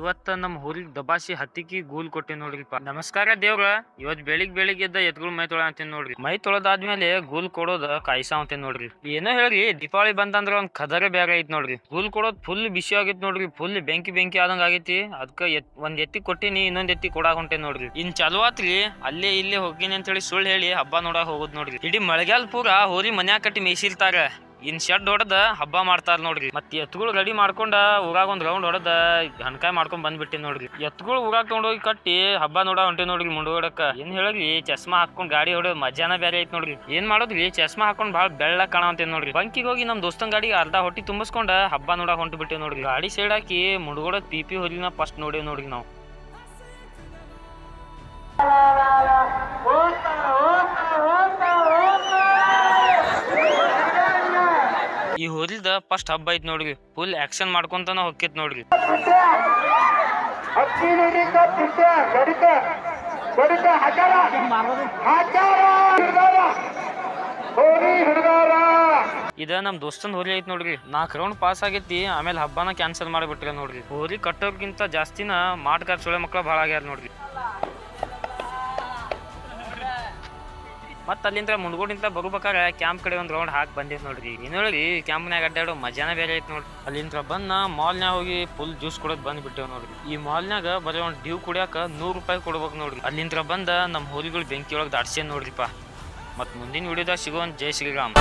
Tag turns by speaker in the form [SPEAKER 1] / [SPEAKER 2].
[SPEAKER 1] ಇವತ್ತ ನಮ್ಮ ಊರಿಗೆ ದಬಾಸಿ ಹತ್ತಿಕ್ಕಿ ಗೂಲ್ ಕೊಟ್ಟಿ ನೋಡ್ರಿಪ್ಪ ನಮಸ್ಕಾರ ದೇವ್ರ. ಇವತ್ ಬೆಳಿಗ್ ಬೆಳಿಗ್ಗೆ ಎದ್ದ ಎತ್ಗಳು ಮೈ ತೊಳ ಅಂತೀನಿ ನೋಡ್ರಿ. ಮೈ ತೊಳೆದಾದ್ಮೇಲೆ ಗೂಲ್ ಕೊಡೋದ ಕಾಯ್ಸಾ ಅಂತೀನಿ ನೋಡ್ರಿ. ಏನೋ ಹೇಳ್ರಿ, ದೀಪಾವಳಿ ಬಂತಂದ್ರ ಒಂದ್ ಕದರ ಬೇರೆ ಐತ್ ನೋಡ್ರಿ. ಗೂಲ್ ಕೊಡೋದ್ ಫುಲ್ ಬಿಸಿ ಆಗೈತ್ ನೋಡ್ರಿ, ಫುಲ್ ಬೆಂಕಿ ಬೆಂಕಿ ಆದಂಗ ಆಗೈತಿ. ಅದಕ್ಕೆ ಎತ್, ಒಂದ್ ಎತ್ತಿ ಕೊಟ್ಟಿನಿ, ಇನ್ನೊಂದ್ ಎತ್ತಿ ಕೊಡಾಕ್ ಹೊಂಟೇನ್ ನೋಡ್ರಿ. ಇನ್ ಚಲೋ ಆತ್ರಿ, ಅಲ್ಲೇ ಇಲ್ಲೇ ಹೋಗಿನಿ ಅಂತ ಹೇಳಿ ಸುಳ್ಳು ಹೇಳಿ ಹಬ್ಬ ನೋಡಾಕ್ ಹೋಗೋದು ನೋಡ್ರಿ. ಇಡೀ ಮಳೆಗಾಲ ಪೂರ ಹೋರಿ ಮನ್ಯಾಗ ಕಟ್ಟಿ ಇನ್ ಶೆಡ್ ಹೊಡೆದ ಹಬ್ಬ ಮಾಡ್ತಾರ ನೋಡ್ರಿ. ಮತ್ತೆ ಎತ್ಗಳು ರೆಡಿ ಮಾಡ್ಕೊಂಡ ಊರಾಗ ಒಂದ್ ರೌಂಡ್ ಹೊಡೆದ ಹಣಕಾಯಿ ಮಾಡ್ಕೊಂಡ್ ಬಂದ್ಬಿಟ್ಟಿ ನೋಡ್ರಿ. ಎತ್ಗಳು ಊರಾಗ ತಗೊಂಡೋಗಿ ಕಟ್ಟಿ ಹಬ್ಬ ನೋಡ ಹೊಂಟಿ ನೋಡ್ರಿ ಮುಂಡೋಡಕ್ಕ ಏನ್ ಹೇಳಿ ಚಸ್ಮಾ ಹಾಕೊಂಡ್ ಗಾಡಿ ಹೊಡೆದ್ ಮಜಾನ ಬೇರೆ ಐತ್ ನೋಡ್ರಿ. ಏನ್ ಮಾಡೋದ್ರಿ? ಚಸ್ಮಾ ಹಾಕೊಂಡ್ ಭಾಳ ಬೆಳ್ಳ ಕಾಣವಂತೇನ್ ನೋಡ್ರಿ. ಬಂಕಿಗೆ ಹೋಗಿ ನಮ್ ದೋಸ್ತನ್ ಗಾಡಿ ಅರ್ಧ ಹೊಟ್ಟಿ ತುಂಬಿಸ್ಕೊಂಡ ಹಬ್ಬ ನೋಡ ಹೊಂಟಿ ಬಿಟ್ಟಿವ್ ನೋಡ್ರಿ. ಗಾಡಿ ಸೈಡ್ ಹಾಕಿ ಮುಂಡಗೋಡ ಪಿಪಿ ಹೊಲಿನ ಫಸ್ಟ್ ನೋಡಿ ನೋಡ್ರಿ ನಾವು. ಹೋರಿದ ಫಸ್ಟ್ ಹಬ್ಬ ಐತ್ ನೋಡ್ರಿ. ಫುಲ್ ಆಕ್ಷನ್ ಮಾಡ್ಕೊಂತಾನ ಹೊಕ್ಕಿತ್ ನೋಡ್ರಿ. ಇದ ನಮ್ ದೋಸ್ತನ್ ಹೋರಿ ಐತ್ ನೋಡ್ರಿ. ನಾಲ್ಕು ರೌಂಡ್ ಪಾಸ್ ಆಗೈತಿ, ಆಮೇಲೆ ಹಬ್ಬನ ಕ್ಯಾನ್ಸಲ್ ಮಾಡಿಬಿಟ್ರಿ ನೋಡ್ರಿ. ಹೋರಿ ಕಟ್ಟೋರ್ಗಿಂತ ಜಾಸ್ತಿನ ಮಾಡ್ಕಾರ ಸೊಳೆ ಮಕ್ಳ ಭಾಳ ಆಗ್ಯಾರ ನೋಡ್ರಿ. ಮತ್ತ ಅಲ್ಲಿಂದ ಮುಂಡ್ಗೋಡಿಂದ ಬರ್ಬೇಕಾರೆ ಕ್ಯಾಂಪ್ ಕಡೆ ಒಂದು ರೌಂಡ್ ಹಾಕಿ ಬಂದಿದ್ ನೋಡ್ರಿ. ಹೇಳ್ರಿ ಕ್ಯಾಂಪ್ನಾಗ ಅಡ್ಡಾಡೋ ಮಜಾನ ಬೇರೆ ಐತ್ ನೋಡ್ರಿ. ಅಲ್ಲಿಂದ ಬಂದ ಮಾಲ್ನ್ಯಾಗ ಹೋಗಿ ಫುಲ್ ಜ್ಯೂಸ್ ಕೊಡೋದ್ ಬಂದ್ ಬಿಟ್ಟೇವ್ ನೋಡ್ರಿ. ಈ ಮಾಲ್ನ್ಯಾಗ ಬರೀ ಒಂದು ಡ್ಯೂ ಕುಡಿಯಾಕ ನೂರು ರೂಪಾಯಿ ಕೊಡ್ಬೇಕು ನೋಡ್ರಿ. ಅಲ್ಲಿಂದ ಬಂದ ನಮ್ಮ ಹೋಲಿಗಳು ಬೆಂಕಿ ಒಳಗೆ ದಾಡ್ಸೇನ್ ನೋಡ್ರಿಪ್ಪ ಮತ್ ಮುಂದಿನ ವಿಡಿಯೋದಾಗ ಸಿಗೋನ್. ಜೈ ಶ್ರೀರಾಮ್.